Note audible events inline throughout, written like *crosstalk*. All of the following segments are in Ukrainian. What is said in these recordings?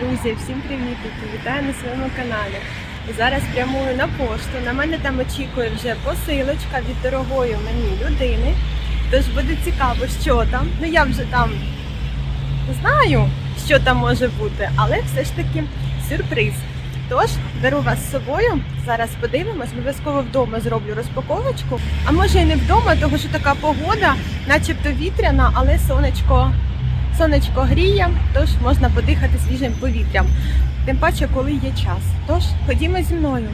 Друзі, всім привітики! Вітаю на своєму каналі. Зараз прямую на пошту. На мене там очікує вже посилочка від дорогої мені людини. Тож буде цікаво, що там. Ну я вже там знаю, що там може бути, але все ж таки сюрприз. Тож беру вас з собою. Зараз подивимось, обов'язково вдома зроблю розпаковочку. А може і не вдома, тому що така погода, начебто вітряна, але сонечко Сонечко гріє, тож можна подихати свіжим повітрям. Тим паче, коли є час. Тож ходімо зі мною.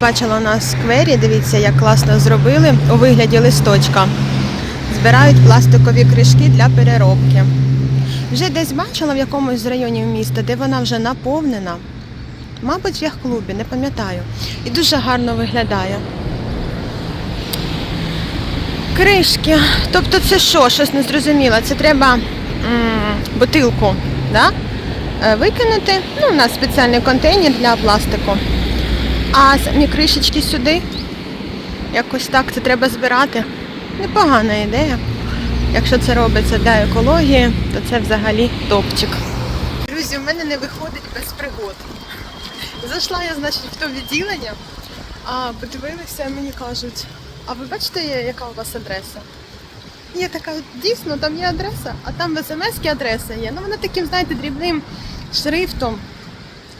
Бачила на сквері, дивіться, як класно зробили у вигляді листочка. Збирають пластикові кришки для переробки. Вже десь бачила в якомусь з районів міста, де вона вже наповнена. Мабуть, в яхт-клубі, не пам'ятаю. І дуже гарно виглядає. Кришки. Тобто це що? Щось не зрозуміло. Це треба бутилку да? е, викинути. Ну, у нас спеціальний контейнер для пластику. А самі кришечки сюди. Якось так це треба збирати. Непогана ідея. Якщо це робиться для екології, то це взагалі топчик. Друзі, в мене не виходить без пригод. Зайшла я, значить, в то відділення, а подивилися, мені кажуть, а ви бачите, яка у вас адреса? Я така, дійсно, там є адреса, а там в смс адреса є. Ну вона таким, знаєте, дрібним шрифтом,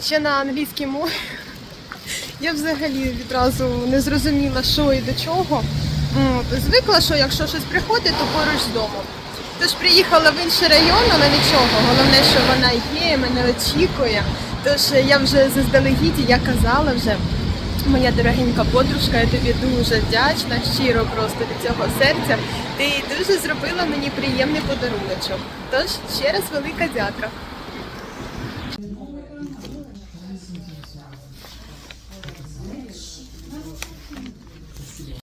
ще на англійській мові. *laughs* Я взагалі відразу не зрозуміла, що і до чого. Звикла, що якщо щось приходить, то поруч з домом. Тож приїхала в інший район, але нічого. Головне, що вона є, мене очікує. Тож я вже заздалегідь, я казала вже. Моя дорогенька подружка, я тобі дуже вдячна, щиро просто від цього серця. Ти дуже зробила мені приємний подаруночок. Тож ще раз велика дяка.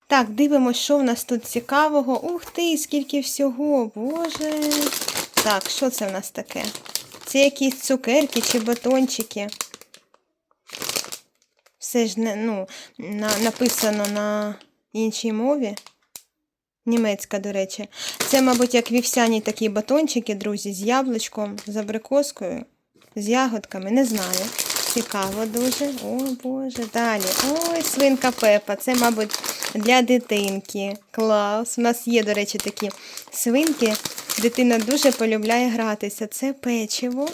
Так, дивимося, що в нас тут цікавого. Ух ти, скільки всього, боже. Так, що це в нас таке? Це якісь цукерки чи батончики. Все ж не, ну, на, написано на іншій мові. Німецька, до речі. Це, мабуть, як вівсяні такі батончики, друзі, з яблучком, з абрикоскою, з ягодками, не знаю. Цікаво дуже. О, Боже, далі. Ой, свинка Пепа. Це, мабуть, для дитинки. Клас. У нас є, до речі, такі свинки. Дитина дуже полюбляє гратися. Це печиво.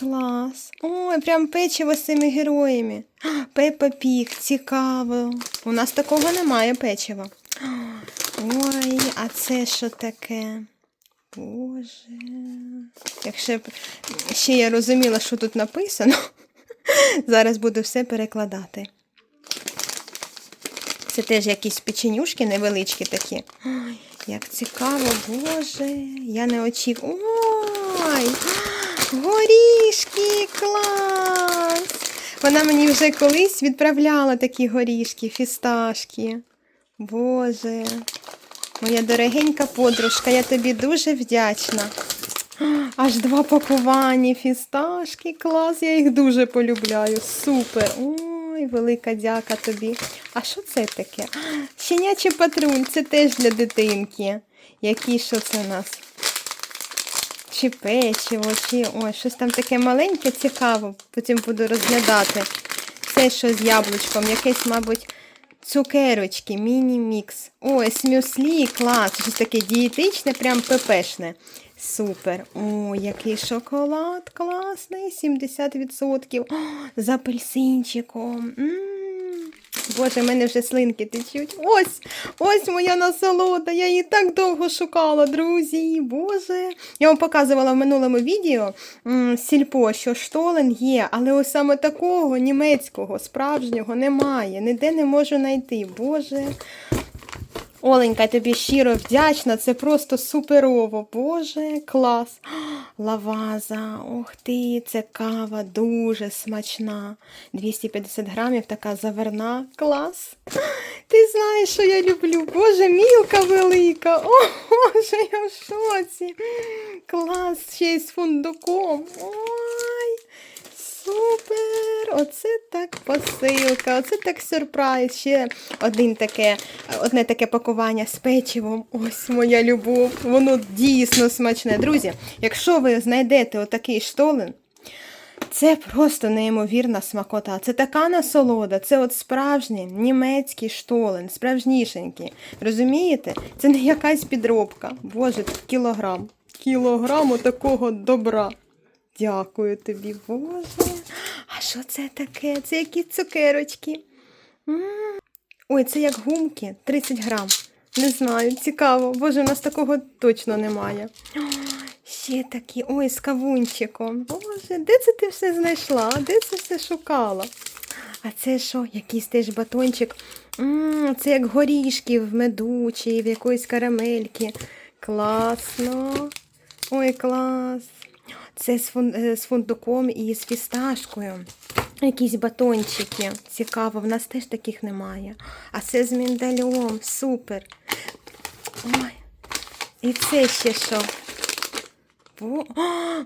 Клас. Ой, прям печиво з цими героями. *gasps* Пепа Пік, цікаво. У нас такого немає печива. *gasps* Ой, а це що таке? Боже. Якщо б ще я розуміла, що тут написано, *laughs* зараз буду все перекладати. Це теж якісь печенюшки невеличкі такі. *gasps* Ой, як цікаво, Боже. Я не очікувала. Ой! Горішки, клас! Вона мені вже колись відправляла такі горішки, фісташки. Боже, моя дорогенька подружка, я тобі дуже вдячна. Аж два пакування, фісташки, клас, я їх дуже полюбляю. Супер. Ой, велика дяка тобі. А що це таке? Щенячий патруль, це теж для дитинки. Які що це у нас? Чи печиво, чи ой, щось там таке маленьке, цікаво. Потім буду розглядати. Це що з яблучком, якесь, мабуть, цукерочки, міні-мікс. Ой, смюслі, клас. Щось таке дієтичне, прям пепешне. Супер. О, який шоколад класний, 70%. О, з апельсинчиком. М. Боже, в мене вже слинки течуть. Ось, ось моя насолода. Я її так довго шукала, друзі. Боже. Я вам показувала в минулому відео сільпо, що штолен є, але ось саме такого німецького, справжнього немає. Ніде не можу знайти. Боже. Оленька, тобі щиро вдячна, це просто суперово. Боже, клас. *gasps* Лаваза, ох ти, це кава дуже смачна. 250 грамів, така заверна. Клас. *gasps* Ти знаєш, що я люблю. Боже, мілка велика. *laughs* О, Боже, я в шоці. Клас, ще й з фундуком. Ой, Супер! Оце так посилка, оце так сюрприз. Ще один таке, одне таке пакування з печивом. Ось моя любов. Воно дійсно смачне. Друзі, якщо ви знайдете отакий штолен, це просто неймовірна смакота. Це така насолода. Це от справжній німецький штолен, справжнішенький. Розумієте? Це не якась підробка. Боже, кілограм. Кілограм такого добра. Дякую тобі, Боже. А що це таке? Це які цукерочки? М. Ой, це як гумки, 30 грам. Не знаю, цікаво. Боже, у нас такого точно немає. О, Ще такі, ой, з кавунчиком. Боже, де це ти все знайшла? Де це все шукала? А це що, якийсь теж батончик? м це як горішки в меду чи в якоїсь карамельки. Класно. Ой, клас. Це е, з фундуком і з фісташкою. Якісь батончики. Цікаво, в нас теж таких немає. А це з міндальом. Супер. Ой. І це ще що? О,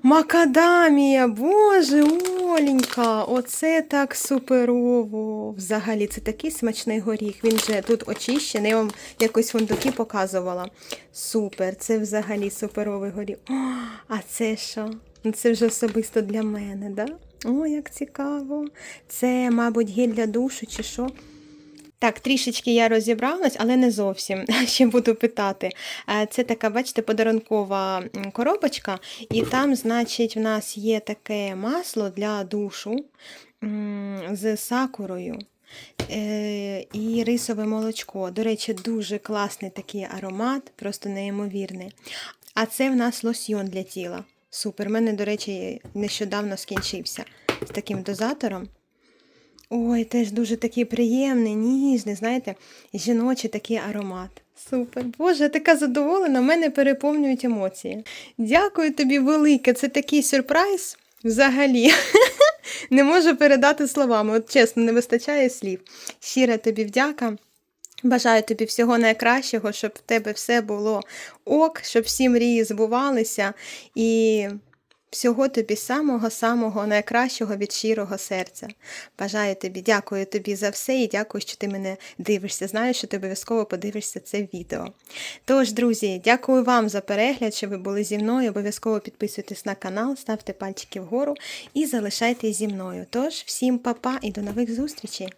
макадамія! Боже, Оленька! Оце так суперово. Взагалі, це такий смачний горіх. Він же тут очищений, я вам якось фундуки показувала. Супер, це взагалі суперовий горіх. О, а це що? Ну, Це вже особисто для мене, да? О, як цікаво. Це, мабуть, гель для душу чи що? Так, трішечки я розібралась, але не зовсім. *laughs* Ще буду питати. Е, Це така, бачите, подарункова коробочка, і там, значить, в нас є таке масло для душу з сакурою. е, І рисове молочко. До речі, дуже класний такий аромат, просто неймовірний. А це в нас лосьйон для тіла. Супер. У мене, до речі, нещодавно скінчився з таким дозатором. Ой, теж дуже такий приємний, ніжний, знаєте, жіночий такий аромат. Супер. Боже, така задоволена, мене переповнюють емоції. Дякую тобі велике. Це такий сюрприз взагалі. *laughs* Не можу передати словами. От чесно, не вистачає слів. Щира тобі вдяка. Бажаю тобі всього найкращого, щоб в тебе все було ок, щоб всі мрії збувалися. І всього тобі самого-самого найкращого від щирого серця. Бажаю тобі, дякую тобі за все і дякую, що ти мене дивишся. Знаю, що ти обов'язково подивишся це відео. Тож, друзі, дякую вам за перегляд, що ви були зі мною. Обов'язково підписуйтесь на канал, ставте пальчики вгору і залишайтесь зі мною. Тож, всім па-па і до нових зустрічей!